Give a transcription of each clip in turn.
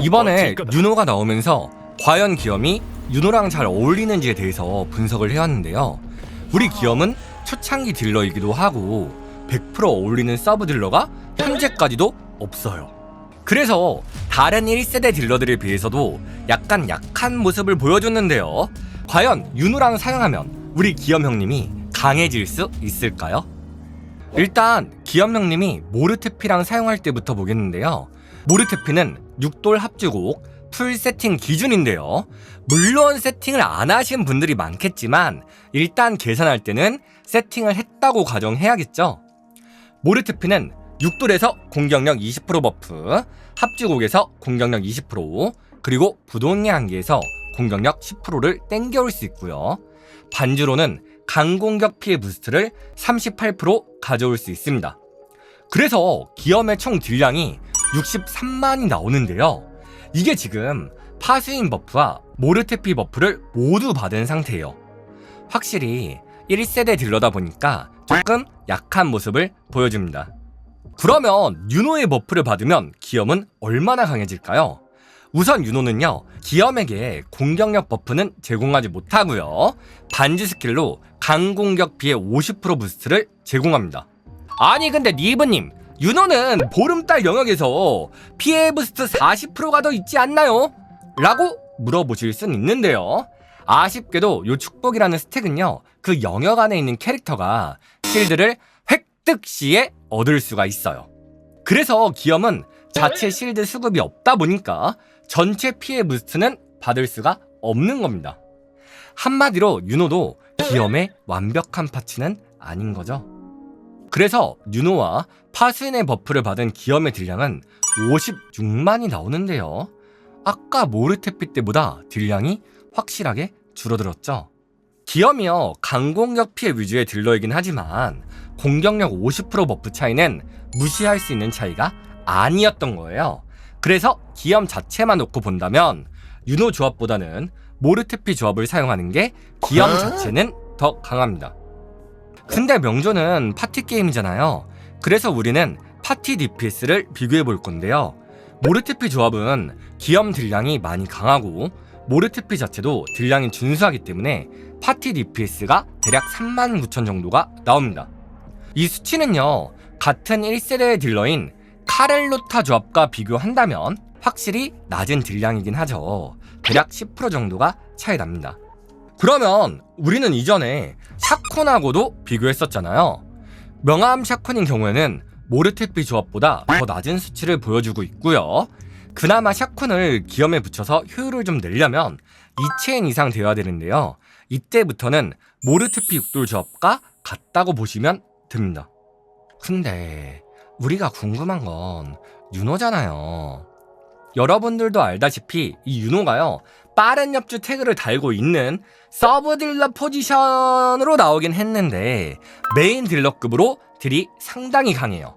이번에 거다. 윤호가 나오면서 과연 기염이 윤호랑 잘 어울리는지에 대해서 분석을 해왔는데요. 우리 기염은 초창기 딜러이기도 하고 100% 어울리는 서브 딜러가 현재까지도 없어요. 그래서 다른 1세대 딜러들에 비해서도 약간 약한 모습을 보여줬는데요. 과연 윤호랑 사용하면 우리 기염 형님이 강해질 수 있을까요? 일단 기염 형님이 모르테피랑 사용할 때부터 보겠는데요. 모르테피는 6돌 합주곡 풀 세팅 기준인데요. 물론 세팅을 안 하신 분들이 많겠지만 일단 계산할 때는 세팅을 했다고 가정해야겠죠. 모르테피는 6돌에서 공격력 20% 버프, 합주곡에서 공격력 20%, 그리고 부동의 한계에서 공격력 10%를 땡겨올 수 있고요. 반주로는 강공격 피해 부스트를 38% 가져올 수 있습니다. 그래서 기염의 총 딜량이 63만이 나오는데요. 이게 지금 파수인 버프와 모르테피 버프를 모두 받은 상태예요. 확실히 1세대 딜러다 보니까 조금 약한 모습을 보여줍니다. 그러면 윤호의 버프를 받으면 기염은 얼마나 강해질까요? 우선 윤호는요, 기염에게 공격력 버프는 제공하지 못하고요. 반지 스킬로 강공격 피해 50% 부스트를 제공합니다. 아니 근데 니브님, 윤호는 보름달 영역에서 피해 부스트 40%가 더 있지 않나요? 라고 물어보실 순 있는데요. 아쉽게도 요 축복이라는 스택은요, 그 영역 안에 있는 캐릭터가 실드를 획득 시에 얻을 수가 있어요. 그래서 기염은 자체 실드 수급이 없다 보니까 전체 피해 부스트는 받을 수가 없는 겁니다. 한마디로 윤호도 기염의 완벽한 파츠는 아닌 거죠. 그래서 윤호와 파수인의 버프를 받은 기염의 딜량은 56만이 나오는데요. 아까 모르테피 때보다 딜량이 확실하게 줄어들었죠. 기염이요 강공격 피해 위주의 딜러이긴 하지만 공격력 50% 버프 차이는 무시할 수 있는 차이가 아니었던 거예요. 그래서 기염 자체만 놓고 본다면 윤호 조합보다는 모르테피 조합을 사용하는 게 기염 자체는 더 강합니다. 근데 명조는 파티 게임이잖아요. 그래서 우리는 파티 DPS를 비교해 볼 건데요. 모르테피 조합은 기염 딜량이 많이 강하고 모르테피 자체도 딜량이 준수하기 때문에 파티 DPS가 대략 39,000 정도가 나옵니다. 이 수치는요, 같은 1세대 딜러인 카렐로타 조합과 비교한다면 확실히 낮은 딜량이긴 하죠. 대략 10% 정도가 차이 납니다. 그러면 우리는 이전에 샤콘하고도 비교했었잖아요. 명암 샤콘인 경우에는 모르테피 조합보다 더 낮은 수치를 보여주고 있고요. 그나마 샤콘을 기염에 붙여서 효율을 좀 내려면 2체인 이상 되어야 되는데요. 이때부터는 모르테피 6돌 조합과 같다고 보시면 됩니다. 근데 우리가 궁금한 건 윤호잖아요. 여러분들도 알다시피 이 윤호가요 빠른 엽주 태그를 달고 있는 서브 딜러 포지션으로 나오긴 했는데 메인 딜러급으로 딜이 상당히 강해요.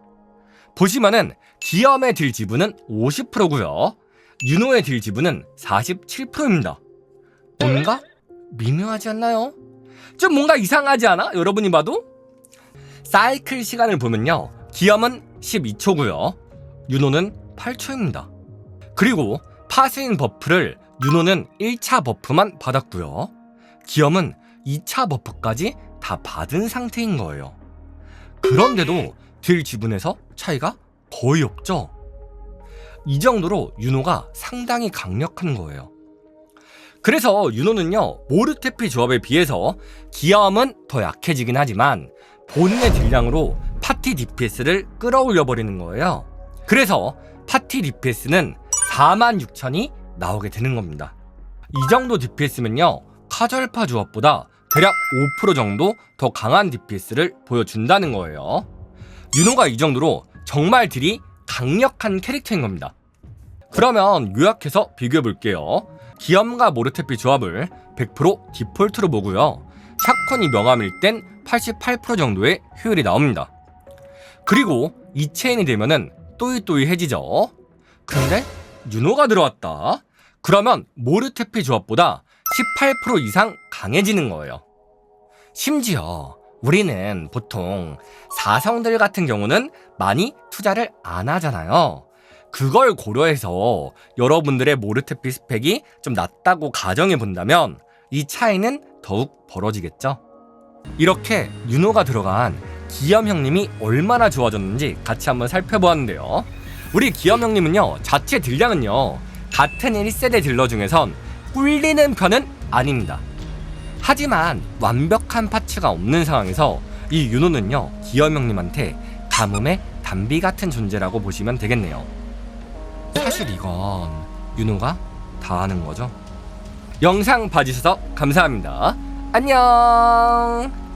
보시면은 기염의 딜 지분은 50%고요. 윤호의 딜 지분은 47%입니다. 뭔가 미묘하지 않나요? 좀 뭔가 이상하지 않아? 여러분이 봐도? 사이클 시간을 보면요. 기염은 12초고요. 윤호는 8초입니다. 그리고 파스인 버프를 윤호는 1차 버프만 받았고요. 기염은 2차 버프까지 다 받은 상태인 거예요. 그런데도 딜 지분에서 차이가 거의 없죠. 이 정도로 윤호가 상당히 강력한 거예요. 그래서 윤호는요 모르테피 조합에 비해서 기염은 더 약해지긴 하지만 본인의 딜량으로 파티 DPS를 끌어올려 버리는 거예요. 그래서 파티 DPS는 46,000이 나오게 되는 겁니다. 이 정도 DPS면요 카절파 조합보다 대략 5% 정도 더 강한 DPS를 보여준다는 거예요. 윤호가 이 정도로 정말 딜이 강력한 캐릭터인 겁니다. 그러면 요약해서 비교해 볼게요. 기염과 모르테피 조합을 100% 디폴트로 보고요. 샤콘이 명함일 땐 88% 정도의 효율이 나옵니다. 그리고 이 체인이 되면은 또이또이해지죠. 근데 윤호가 들어왔다. 그러면 모르테피 조합보다 18% 이상 강해지는 거예요. 심지어 우리는 보통 사성들 같은 경우는 많이 투자를 안 하잖아요. 그걸 고려해서 여러분들의 모르테피 스펙이 좀 낮다고 가정해 본다면 이 차이는 더욱 벌어지겠죠. 이렇게 윤호가 들어간 기염 형님이 얼마나 좋아졌는지 같이 한번 살펴보았는데요. 우리 기염 형님은요, 자체 딜량은요, 같은 1세대 딜러 중에선 꿀리는 편은 아닙니다. 하지만 완벽한 파츠가 없는 상황에서 이 윤호는요, 기염 형님한테 가뭄의 단비 같은 존재라고 보시면 되겠네요. 사실 이건 윤호가 다 하는 거죠. 영상 봐주셔서 감사합니다. 안녕!